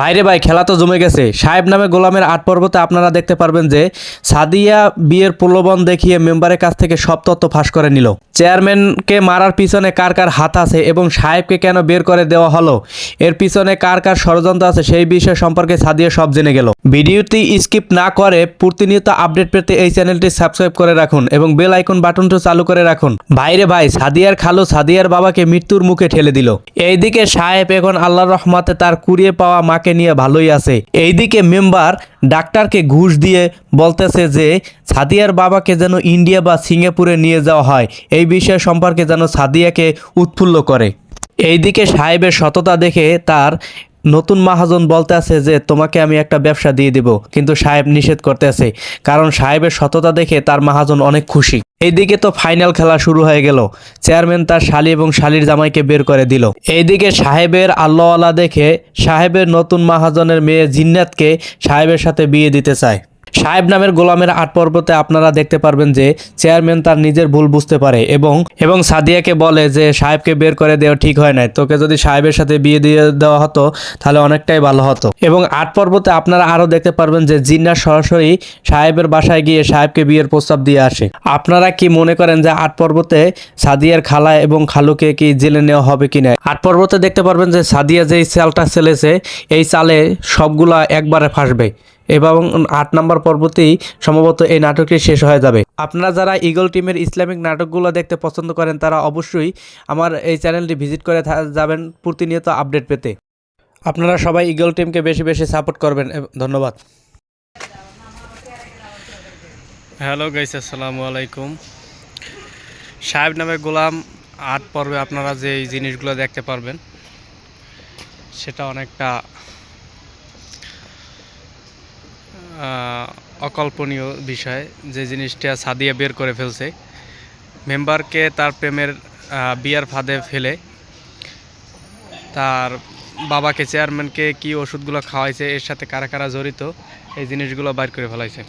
বাইরে ভাই, খেলা তো জমে গেছে। সাহেব নামে গোলামের আট পর্বতে আপনারা দেখতে পারবেন যে সাদিয়া বিয়ের প্রলোভন দেখিয়ে মেম্বারের কাছ থেকে সব তথ্য ফাঁস করে নিল। চেয়ারম্যানকে মারার পিছনে কার কার হাত আছে এবং সাহেবকে কেন বের করে দেওয়া হলো? এর পিছনে কার কার ষড়যন্ত্র আছে সেই বিষয় সম্পর্কে সাদিয়া সব জেনে গেল। ভিডিওটি স্কিপ না করে প্রতিনিয়ত আপডেট পেতে এই চ্যানেলটি সাবস্ক্রাইব করে রাখুন এবং বেল আইকন বাটনটি চালু করে রাখুন। ভাইরে ভাই, সাদিয়ার খালু সাদিয়ার বাবাকে মৃত্যুর মুখে ঠেলে দিল। এইদিকে সাহেব এখন আল্লাহর রহমাতে তার কুড়িয়ে পাওয়া মাকে নিয়ে ভালোই আছে। এইদিকে মেম্বার ডাক্তারকে ঘুষ দিয়ে বলতেছে যে, সাদিয়ার বাবাকে যেন ইন্ডিয়া বা সিঙ্গাপুরে নিয়ে যাওয়া হয়, এই বিষয় সম্পর্কে যেন সাদিয়াকে উৎফুল্ল করে। এইদিকে সাহেবের সততা দেখে তার নতুন মাহাজন বলতে আছে যে, তোমাকে আমি একটা ব্যবসা দিয়ে দিব। কিন্তু সাহেব নিষেধ করতে আছে কারণ সাহেবের সততা দেখে তার মাহাজন অনেক খুশি। এইদিকে তো ফাইনাল খেলা শুরু হয়ে গেল। চেয়ারম্যান তার শালি এবং শালির জামাইকে বের করে দিল। এইদিকে সাহেবের আল্লাহওয়ালা দেখে সাহেবের নতুন মহাজনের মেয়ে জিন্নাতকে সাহেবের সাথে বিয়ে দিতে চায়। সাহেব নামের গোলামের আট পর্বতে আপনারা দেখতে পারবেন যে চেয়ারম্যান তার নিজের ভুল বুঝতে পারে এবং এবং সাদিয়াকে বলে যে সাহেবকে বের করে দেওয়া ঠিক হয় নাই। তোকে যদি সাহেবের সাথে বিয়ে দিয়ে দেওয়া হতো, তাহলে অনেকটাই ভালো হতো। এবং আট পর্বতে আপনারা আরও দেখতে পারবেন যে জিন্না সরাসরি সাহেবের বাসায় গিয়ে সাহেবকে বিয়ের প্রস্তাব দিয়ে আসে। আপনারা কি মনে করেন যে আট পর্বতে সাদিয়ার খালা এবং খালুকে কি জেলে নেওয়া হবে কি না আট পর্বতে দেখতে পারবেন যে সাদিয়া যেই চালটা চেলেছে এই চালে সবগুলা একবারে ফাঁসবে। এবং আট নম্বর পর্বতেই সম্ভবত এই নাটকটি শেষ হয়ে যাবে। আপনারা যারা ইগল টিমের ইসলামিক নাটকগুলো দেখতে পছন্দ করেন, তারা অবশ্যই আমার এই চ্যানেলটি ভিজিট করে যাবেন প্রতিনিয়ত আপডেট পেতে। আপনারা সবাই ইগল টিমকে বেশি বেশি সাপোর্ট করবেন। ধন্যবাদ। হ্যালো গাইস, আসসালামু আলাইকুম। সাহেব নামে গোলাম, আট পর্বে আপনারা যে জিনিসগুলো দেখতে পারবেন, সেটা অনেকটা অকল্পনীয় বিষয়, যে জিনিসটা সাদিয়া বের করে ফেলছে। মেম্বারকে তার প্রেমের বিয়ার ফাঁদে ফেলে, তার বাবাকে চেয়ারম্যানকে কি ওষুধগুলো খাওয়াইছে, এর সাথে কারা কারা জড়িত, এই জিনিসগুলো বাইর করে ফেলাইছে।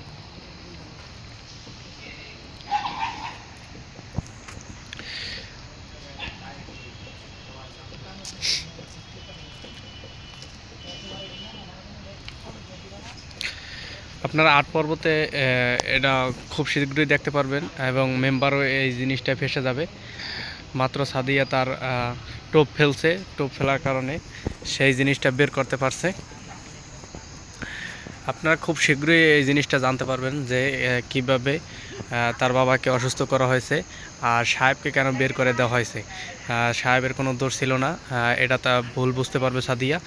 আপনারা আট পর্বতে এটা খুব শীঘ্রই দেখতে পারবেন এবং মেম্বারও এই জিনিসটা ফেসে যাবে। মাত্র সাদিয়া তার টোপ ফেলছে, টোপ ফেলার কারণে সেই জিনিসটা বের করতে পারছে। আপনারা খুব শীঘ্রই এই জিনিসটা জানতে পারবেন যে কীভাবে তার বাবাকে অসুস্থ করা হয়েছে আর সাহেবকে কেন বের করে দেওয়া হয়েছে। সাহেবের কোনো দোষ ছিল না। এটা তা ভুল বুঝতে পারবে সাদিয়া।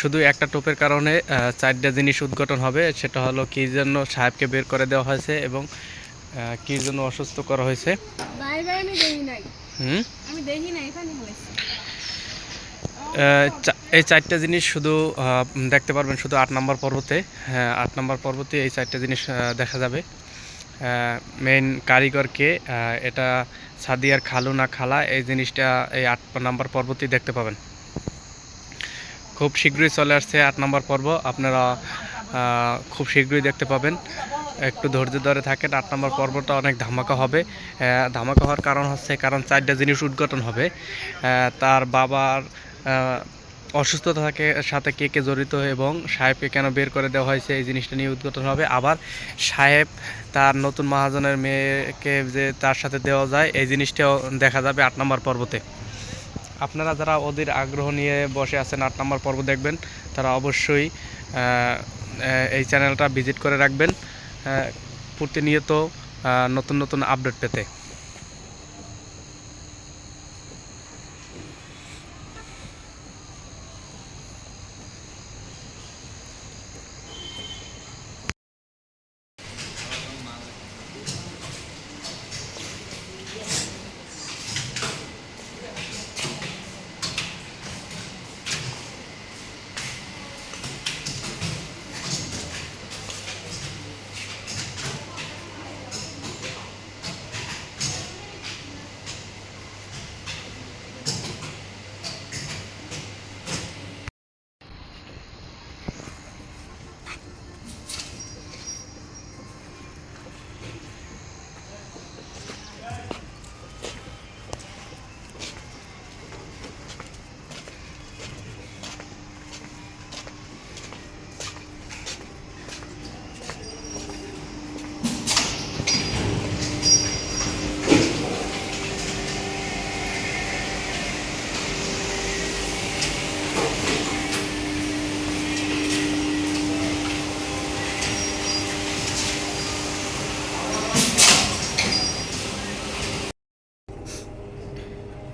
শুধু একটা টোপের কারণে চারটা জিনিস উদ্ঘাটন হবে সেটা হলো কী জন্য সাহেবকে বের করে দেওয়া হয়েছে এবং কী জন্য অসুস্থ করা হয়েছে। হুম? এই চারটা জিনিস শুধু দেখতে পারবেন শুধু আট নম্বর পর্বতে। হ্যাঁ আট নম্বর পর্বতে এই চারটা জিনিস দেখা যাবে। মেইন কারিগরকে এটা সাদিয়ার খালু না খালা এই জিনিসটা এই আট নম্বর পর্বতেই দেখতে পাবেন। খুব শীঘ্রই চলে আসছে আট নম্বর পর্ব। আপনারা খুব শীঘ্রই দেখতে পাবেন। একটু ধৈর্য ধরে থাকেন, আট নম্বর পর্বটা অনেক ধামাকা হবে। ধামাকা হওয়ার কারণ হচ্ছে, কারণ চারটা জিনিস উদ্ঘাটন হবে। তার বাবার অসুস্থতা থাকে সাথে কে কে জড়িত এবং সাহেবকে কেন বের করে দেওয়া হয়েছে, এই জিনিসটা নিয়ে উদ্ঘাটন হবে। আবার সাহেব তার নতুন মহাজনের মেয়েকে যে তার সাথে দেওয়া যায়, এই জিনিসটাও দেখা যাবে আট নম্বর পর্বতে। আপনারা যারা ওদের আগ্রহ নিয়ে বসে আছেন আট নম্বর পর্ব দেখবেন, তারা অবশ্যই এই চ্যানেলটা ভিজিট করে রাখবেন প্রতিনিয়ত নতুন নতুন আপডেট পেতে।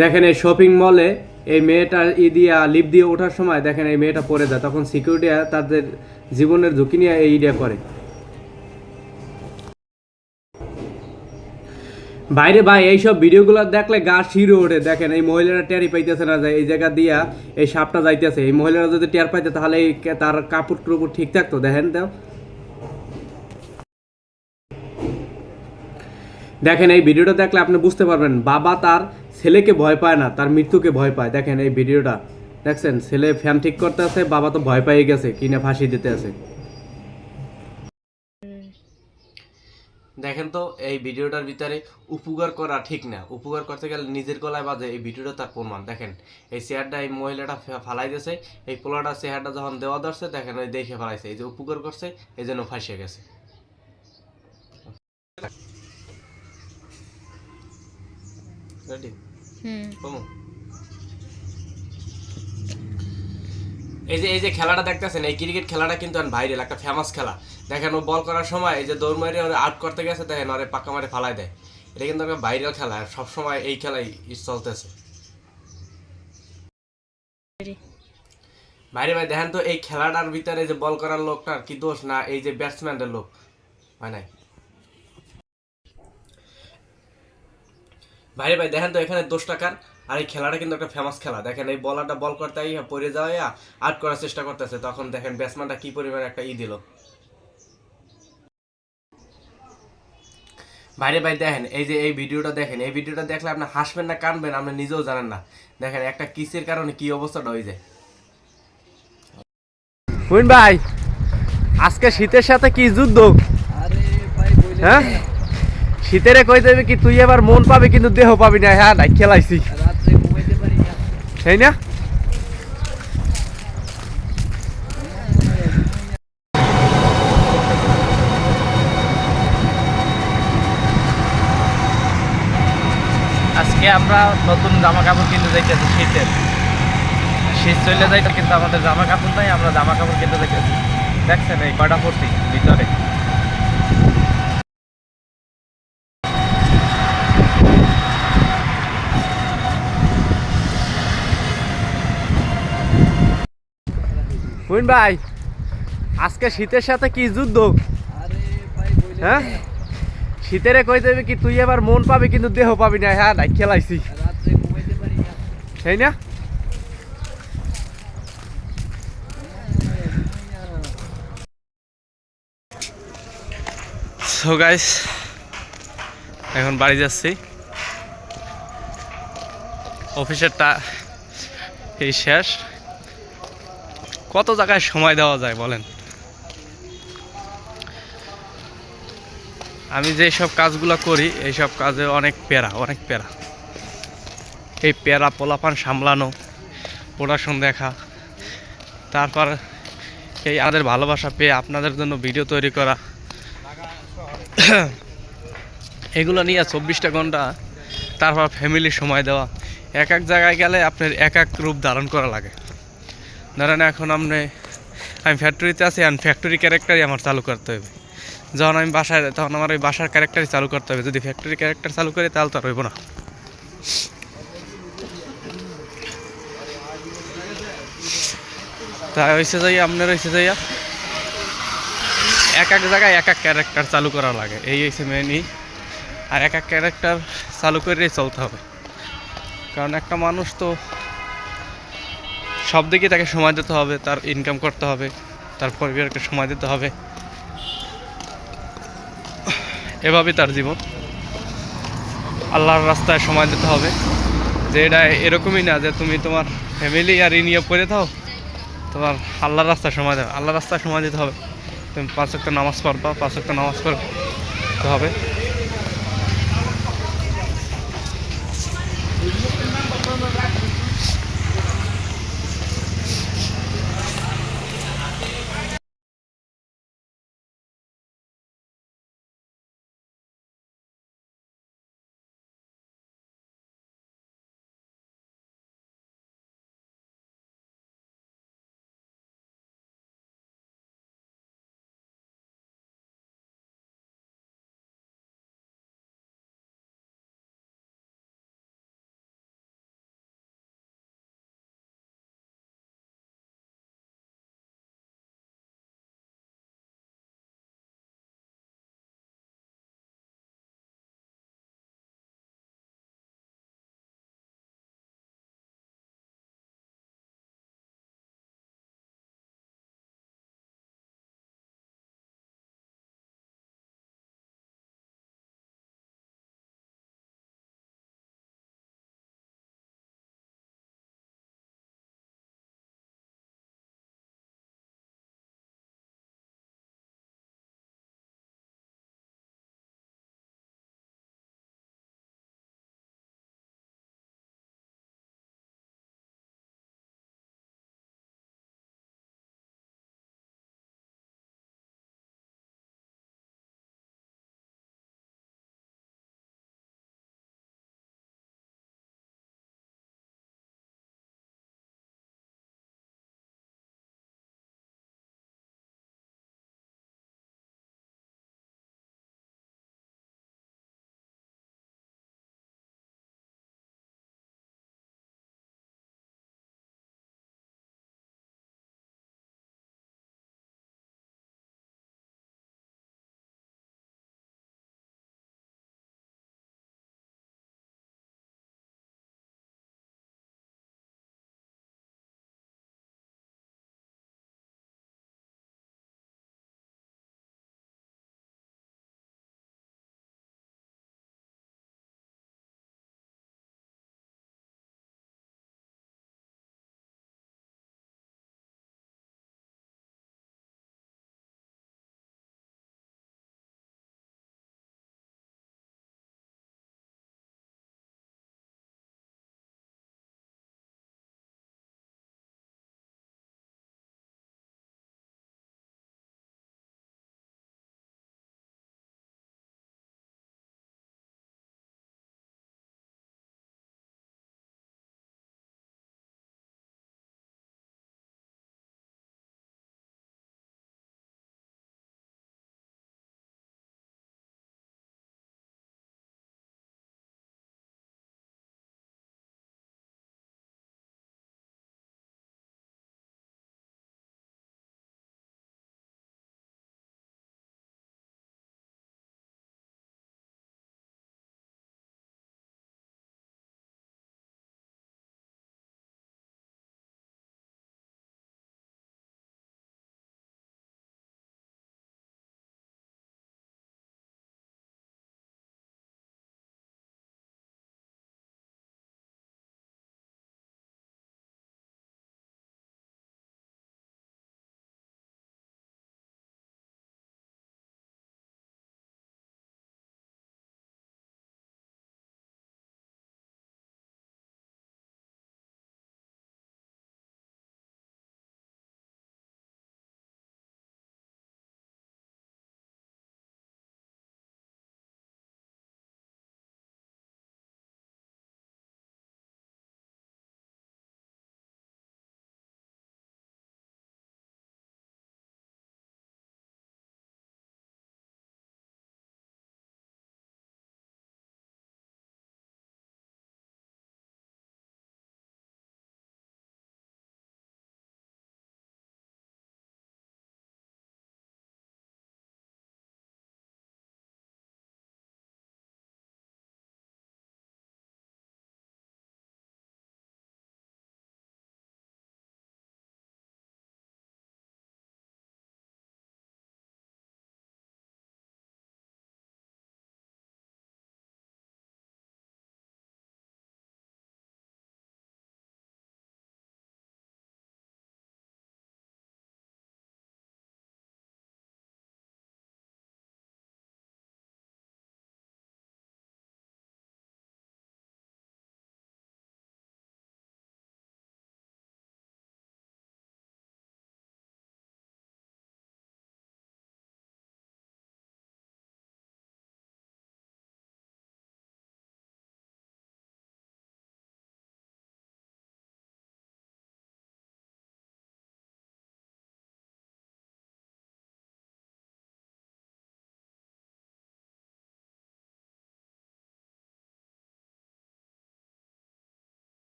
দেখেন এই শপিং মলে এই মেয়েটা ই দিয়া লিপ দিয়ে ওঠার সময় দেখেন এই মেয়েটা পড়ে যায়। তখন সিকিউরিটি তাদের জীবনের ঝুঁকি নিয়ে এই ইডিয়া করে। বাইরে ভাই, এইসব ভিডিওগুলো দেখলে গা শিরে ওঠে। দেখেন এই মহিলারা টেরই পাইতেছে না এই জায়গা দিয়া এই সাপটা যাইতেছে। এই মহিলারা যদি টের পাইতে, তাহলে এই তার কাপড় টুপড় ঠিক থাকতো। দেখেন তো। দেখেন এই ভিডিওটা দেখলে আপনি বুঝতে পারবেন, বাবা তার ছেলেকে ভয় পায় না, তার মৃত্যুকে ভয় পায়। দেখেন এই ভিডিওটা। দেখছেন, ছেলে ফ্যান ঠিক করতে আছে, বাবা তো ভয় পেয়ে গেছে, কিনে ফাঁসি দিতে আছে। দেখেন তো, এই ভিডিওটার ভিতরে উপকার করা ঠিক না। উপকার করতে গেলে নিজের গলায় বাজে, এই ভিডিওটা তার প্রমাণ। দেখেন, এই চেয়ারটা এই মহিলাটা ফালাই দিয়েছে, এই পোলাটা চেয়ারটা যখন দেওয়া ধরছে, দেখেন, ওই দেখে ফালাইছে। এই যে উপকার করছে, এই জন্য ফাঁসিয়ে গেছে। এই যে এই যে খেলাটা দেখতেছেন, এই ক্রিকেট খেলাটা কিন্তু ভাইরাল একটা ফেমাস খেলা। দেখেন, ও বল করার সময় এই যে দৌড় করতে গেছে, দেখেন মারে ফালাই দেয়। এটা কিন্তু একটা ভাইরাল খেলা সবসময় এই খেলাই চলতেছে। ভাইরে ভাই, দেখেন তো, এই খেলাটার ভিতরে যে বল করার লোকটার কি দোষ? না, এই যে ব্যাটসম্যানের লোক। হয় নাই? ভাইরে ভাই দেখেন তো এখানে দোষ টাকার আর এই খেলাটা কিন্তু একটা ফেমাস খেলা। দেখেন এই বলারটা বল করতে আইয়া পড়ে যাওয়া আউট করার চেষ্টা করতেছে। তখন দেখেন ব্যাটসম্যানটা কি পরিমাণ একটা ই দিল। ভাইরে ভাই দেখেন এই যে এই ভিডিওটা দেখেন এই ভিডিওটা দেখলে আপনি হাসবেন না কানবেন আপনি নিজেও জানেন না। দেখেন একটা কিসের কারণে কি অবস্থাটা হয়ে যায় হুইন ভাই আজকে শীতের সাথে কি যুদ্ধ? হ্যাঁ? শীতেরে কই দেবে কি তুই এবার মন পাবি কিন্তু দেহ পাবি না? হ্যাঁ নাই খেলাইছি। তাই না? আজকে আমরা নতুন জামা কাপড় কিনতে যাইতেছি শীতের। শীত চলে যাইতে কিন্তু আমাদের জামা কাপড় নাই আমরা জামা কাপড় কিনতে যাইতেছি। দেখছেন এই কয়টা পড়ছি ভিতরে? হুইন ভাই আজকে শীতের সাথে কি যুদ্ধ? হ্যাঁ? শীতেরে কই দেবে কি তুই এবার মন পাবি কিন্তু দেহ পাবি না হ্যাঁ নাই খেলাইছি। তাই না। সো গাইস এখন বাড়ি যাচ্ছি। অফিসেরটা এই শেষ। কত জায়গায় সময় দেওয়া যায় বলেন? আমি যে সব কাজগুলো করি এইসব কাজে অনেক প্যারা অনেক প্যারা। এই প্যারা, পোলাপান সামলানো প্রোডাকশন দেখা, তারপর এই আমাদের ভালোবাসা পেয়ে আপনাদের জন্য ভিডিও তৈরি করা। এগুলো নিয়ে চব্বিশটা ঘণ্টা, তারপর ফ্যামিলির সময় দেওয়া। এক এক জায়গায় গেলে আপনার এক এক রূপ ধারণ করা লাগে। ধরেন এখন আপনি আমি ফ্যাক্টরিতে আছি আর ফ্যাক্টরি ক্যারেক্টারই আমার চালু করতে হবে। যখন আমি বাসায়, তখন আমার ওই বাসার ক্যারেক্টারই চালু করতে হবে। যদি ফ্যাক্টরি ক্যারেক্টার চালু করি, তাহলে তো আর না। তাই হয়েছে যাই আপনার হয়েছে যাইয়া, এক এক জায়গায় এক এক ক্যারেক্টার চালু করা লাগে। এই হয়েছে মেনই আর এক এক ক্যারেক্টার চালু করেই চলতে হবে। কারণ একটা মানুষ তো সব দিকে তাকে সময় দিতে হবে, তার ইনকাম করতে হবে, তার পরিবারকে সময় দিতে হবে। এভাবেই তার জীবন। আল্লাহর রাস্তায় সময় দিতে হবে। যে এটা এরকমই না যে তুমি তোমার ফ্যামিলি আর ই নিয়ে পড়ে থাও, তোমার আল্লাহর রাস্তায় সময় দেবে। আল্লাহর রাস্তায় সময় দিতে হবে। তুমি পাঁচ একটা নামাজ পড়বা, পাঁচ একটা নামাজ পড়তে হবে।